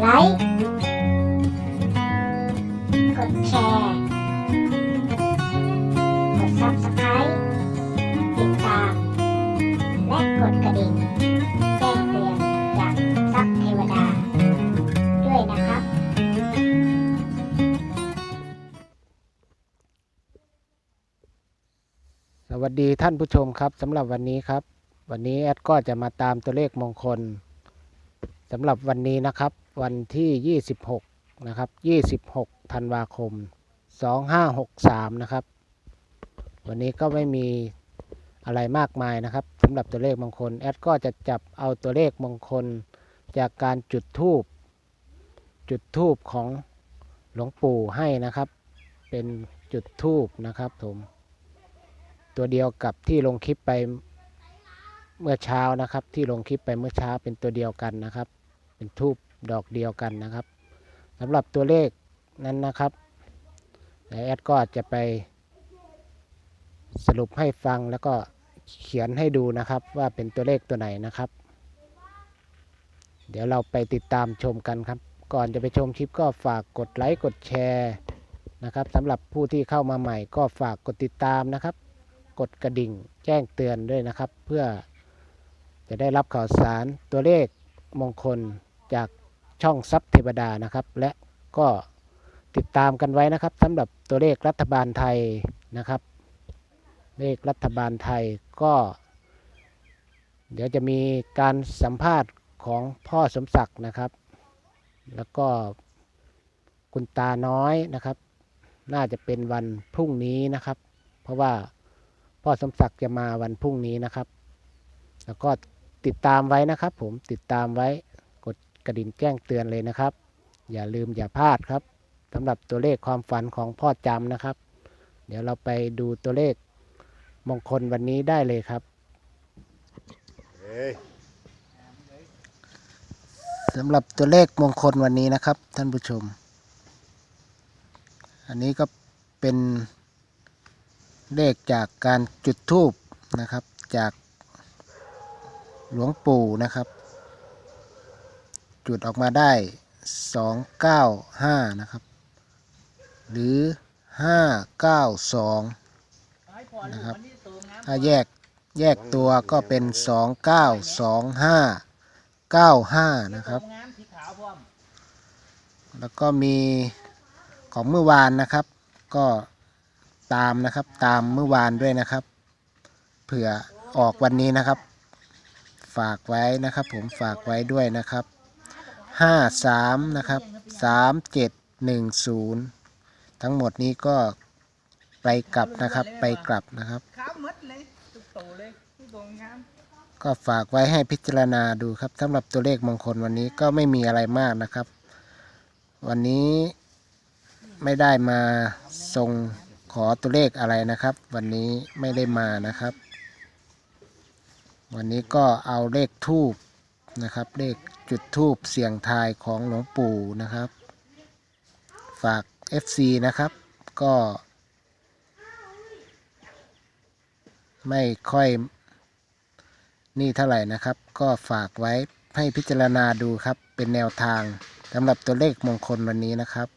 ไลค์ กดแชร์ กด Subscribe ติดตาม และกดกระดิ่งแจ้งเตือนจากซับเทวดา ด้วยนะครับ สวัสดีท่านผู้ชมครับสำหรับวันนี้ครับ วันนี้แอดก็จะมาตามตัวเลขมงคลสำหรับวันนี้นะครับ วันที่ 26 นะครับ 26 ธันวาคม 2563 นะครับ วันนี้ก็ไม่มีอะไรมากมายนะครับสำหรับตัวเลขมงคล แอดก็จะจับเอาตัวเลขมงคลจากการจุดธูปจุดธูปของหลวงปู่ให้นะครับ เป็นจุดธูปนะครับผมตัวเดียวกับที่ลงคลิปไปเมื่อเช้านะครับ ที่ลงคลิปไปเมื่อเช้าเป็นตัวเดียวกันนะครับ เป็นทูบ ดอกเดียวกันนะครับสำหรับตัวเลขนั้นนะครับแต่แอดก็จะไปสรุปให้ฟังแล้วก็เขียนให้ดูนะครับว่าเป็นตัวเลขตัวไหนนะครับ เดี๋ยวเราไปติดตามชมกันครับ ก่อนจะไปชมคลิปก็ฝากกดไลค์กดแชร์นะครับสำหรับผู้ที่เข้ามาใหม่ก็ฝากกดติดตามนะครับ กดกระดิ่งแจ้งเตือนด้วยนะครับ เพื่อจะได้รับข่าวสารตัวเลขมงคลจาก ช่องซับเทวดานะครับ และก็ติดตามกันไว้นะครับสำหรับตัวเลขรัฐบาลไทยนะครับ เลขรัฐบาลไทยก็ เดี๋ยวจะมีการสัมภาษณ์ของพ่อสมศักดิ์นะครับ แล้วก็คุณตาน้อยนะครับ น่าจะเป็นวันพรุ่งนี้นะครับ เพราะว่าพ่อสมศักดิ์จะมาวันพรุ่งนี้นะครับ แล้วก็ติดตามไว้นะครับ ผมติดตามไว้ กดกระดิ่งแจ้งเตือนเลยนะครับ อย่าลืมอย่าพลาดครับสำหรับตัวเลขความฝันของพ่อจำนะครับ เดี๋ยวเราไปดูตัวเลขมงคลวันนี้ได้เลยครับเอ้ยสำหรับตัวเลขมงคลวันนี้นะครับ ท่านผู้ชม อันนี้ก็เป็นเลขจากการจุดธูปนะครับ จากหลวงปู่นะครับ จุดออกมาได้ 295 นะครับ หรือ 592 นะครับ ถ้าแยกแยกตัวก็เป็น 2925 95 นะครับ แล้วก็มีของเมื่อวานนะครับ ก็ตามนะครับตามเมื่อวานด้วยนะครับ เผื่อออกวันนี้นะครับ ฝากไว้นะครับ ผมฝากไว้ด้วยนะครับ 53นะครับ3710ทั้งหมดนี้ก็ไปกลับนะครับ ไปกลับนะครับ ก็ฝากไว้ให้พิจารณาดูครับสำหรับตัวเลขมงคลวันนี้ก็ไม่มีอะไรมากนะครับ วันนี้ไม่ได้มาทรงขอตัวเลขอะไรนะครับ วันนี้ไม่ได้มานะครับ วันนี้ก็เอาเลขทูบ นะครับ เลขจุดทูบเสียงทายของหลวงปู่นะครับ ฝาก FC นะครับ ก็ ไม่ค่อยนี่เท่าไหร่นะครับ ก็ฝากไว้ให้พิจารณาดูครับ เป็นแนวทางสำหรับตัวเลขมงคลวันนี้นะครับ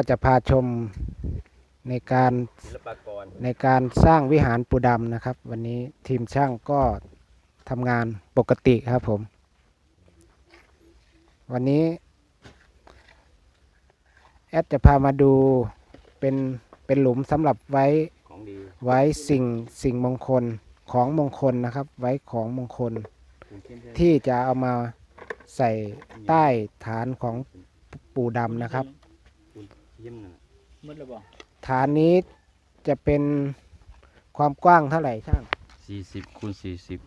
ก็จะพาชมในการศิลปากรในการสร้างวิหารปูดำนะครับ วันนี้ทีมช่างก็ทำงานปกติครับผม วันนี้ แอดจะพามาดูเป็นเป็นหลุมสำหรับไว้ของดีไว้สิ่งสิ่งมงคลของมงคลนะครับ ไว้ของมงคลคุณเข้มใช่ไหมที่จะเอามาใส่ใต้ฐานของปู่ดำนะครับ คุณเข้มนั่นน่ะมืดแล้วบ่ฐานนี้จะเป็นความกว้างเท่าไหร่ช่างสี่สิบคูณสี่สิบ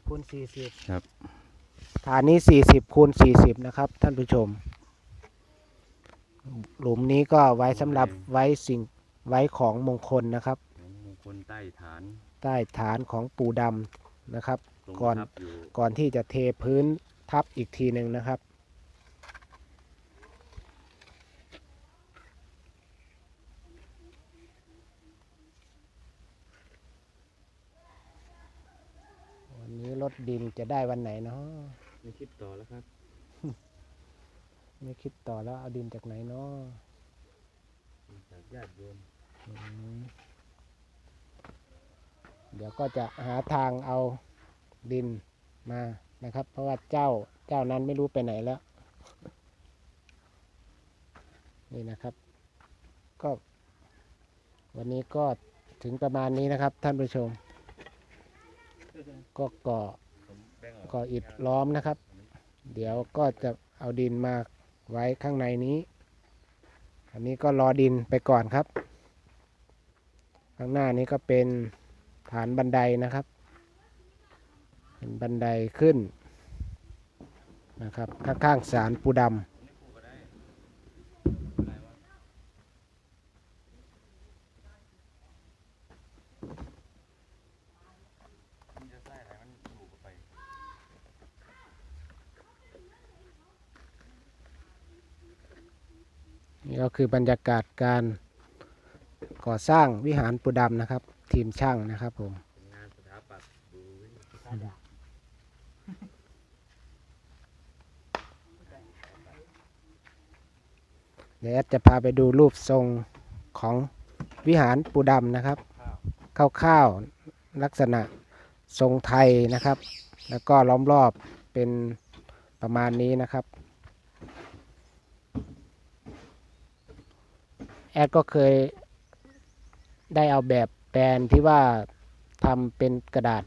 40คูณ40ครับ ฐานนี้40คูณ40นะครับ ท่านผู้ชม หลุมนี้ก็ไว้สำหรับไว้สิ่งไว้ของมงคลนะครับของมงคลใต้ฐานใต้ฐานของปู่ดำนะครับตรงก่อน ทับอยู่ ก่อนที่จะเทพื้นทับอีกทีหนึ่งนะครับ วันนี้รถ ดินจะได้วันไหนเนาะไม่คิดต่อแล้วครับ ไม่คิดต่อแล้วเอาดินจากไหนเนาะจากญาติโยมอืมเดี๋ยวก็จะหาทางเอาดินมานะครับ เพราะว่าเจ้าเจ้านั้นไม่รู้ไปไหนแล้ว นี่นะครับ ก็ วันนี้ก็ถึงประมาณนี้นะครับท่านผู้ชม ก็ก่อผมแบ่งออ กก่ออิฐล้อมนะครับ เดี๋ยวก็จะเอาดินมาไว้ข้างในนี้ อันนี้ก็รอดินไปก่อนครับ ข้างหน้านี้ก็เป็นฐานบันไดนะครับ เป็นบันไดขึ้นนะครับ ข้างๆศาลปูดำ มันจะใส่อะไรมันถูกไป นี่ ก็คือบรรยากาศการก่อสร้างวิหารปูดำนะครับ ทีมช่างนะครับผมเป็นงานสถาปัตย์ดูเดี๋ยวแอดจะพาไปดูรูปทรงของวิหารปูดำนะครับคร่าวๆลักษณะทรงไทยนะครับ แล้วก็ล้อมรอบเป็นประมาณนี้นะครับ แอดก็เคยได้เอาแบบแปลนที่ว่าทำเป็นกระดาษ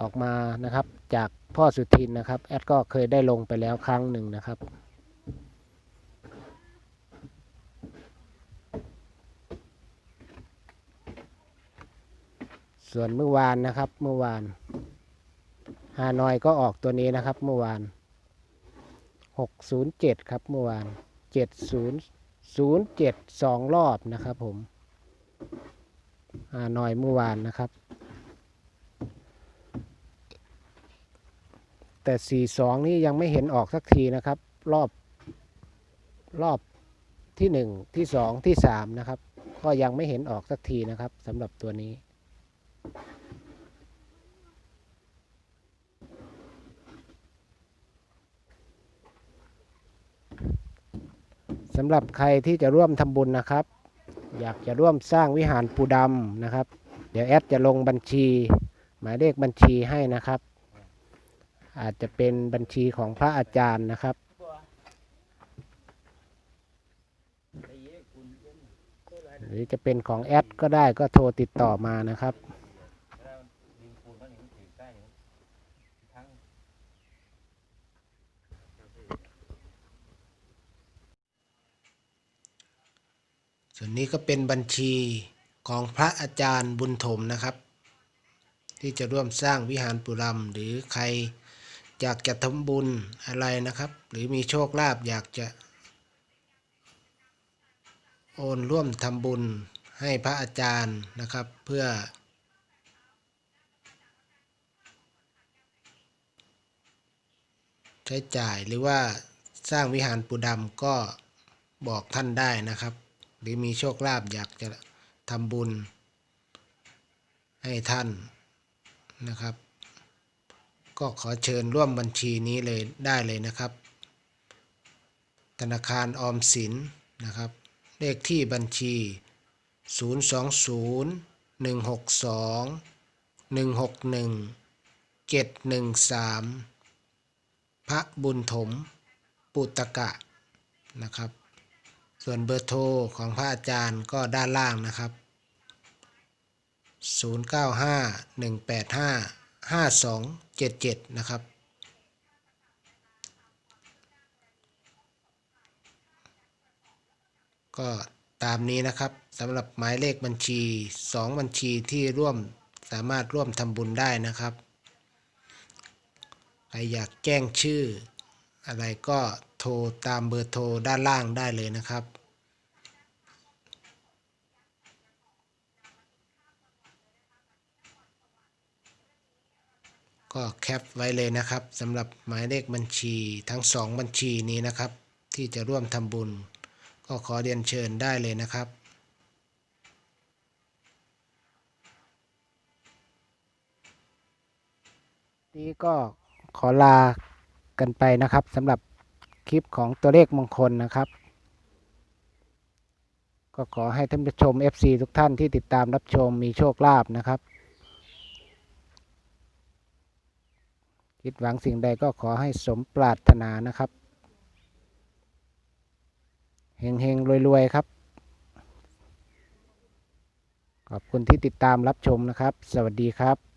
ออกมานะครับ จากพ่อสุทินนะครับ แอดก็เคยได้ลงไปแล้วครั้งหนึ่งนะครับ ส่วนเมื่อวานนะครับเมื่อวานฮานอยก็ออกตัวนี้นะครับเมื่อวาน 607 ครับเมื่อวาน 7 0 องรอบนะครับผมฮานอยเมื่อวานนะครับ แต่ 42 นี่ยังไม่เห็นออกสักทีนะครับ รอบรอบที่ 1 ที่ 2 ที่ 3 นะครับ ก็ยังไม่เห็นออกสักทีนะครับสำหรับตัวนี้ำหรับใครที่จะร่วมทำบุญนะครับ อยากจะร่วมสร้างวิหารปูดำนะครับ เดี๋ยวแอดจะลงบัญชี หมายเลขบัญชีให้นะครับ อาจจะเป็นบัญชีของพระอาจารย์นะครับ หรือจะเป็นของแอดก็ได้ก็โทรติดต่อมานะครับ ดินปูนมันอย่างนี้ถือใกล้อย่างนี้ทั้ง ส่วนนี้ก็เป็นบัญชีของพระอาจารย์บุญถมนะครับ ที่จะร่วมสร้างวิหารปุรำหรือใครอยากจะทำบุญอะไรนะครับ หรือมีโชคลาภอยากจะ โอนร่วมทำบุญให้พระอาจารย์นะครับ เพื่อ ใช้จ่ายหรือว่าสร้างวิหารปูดำก็บอกท่านได้นะครับ รือมีโชคลาภอยากจะทำบุญให้ท่านนะครับ ก็ขอเชิญร่วมบัญชีนี้เลยได้เลยนะครับ ธนาคารออมสินนะครับ เลขที่บัญชี 020 162 161 713 พระบุญถมปุตตกะนะครับ ส่วนเบอร์โทรของพระอาจารย์ก็ด้านล่างนะครับ 095 185 5277 นะครับ ก็ตามนี้นะครับสำหรับหมายเลขบัญชี 2 บัญชีที่ร่วมสามารถร่วมทำบุญได้นะครับ ใครอยากแจ้งชื่ออะไรก็ โทรตามเบอร์โทรด้านล่างได้เลยนะครับ ก็แคปไว้เลยนะครับสำหรับหมายเลขบัญชีทั้งสองบัญชีนี้นะครับ ที่จะร่วมทำบุญ ก็ขอเรียนเชิญได้เลยนะครับนี้ก็ขอลากันไปนะครับสำหรับ คลิปของตัวเลขมงคลนะครับ ก็ขอให้ท่านผู้ชม FC ทุกท่านที่ติดตามรับชมมีโชคลาภนะครับ คิดหวังสิ่งใดก็ขอให้สมปรารถนานะครับเฮงเฮงรวยรวยๆครับ ขอบคุณที่ติดตามรับชมนะครับ สวัสดีครับ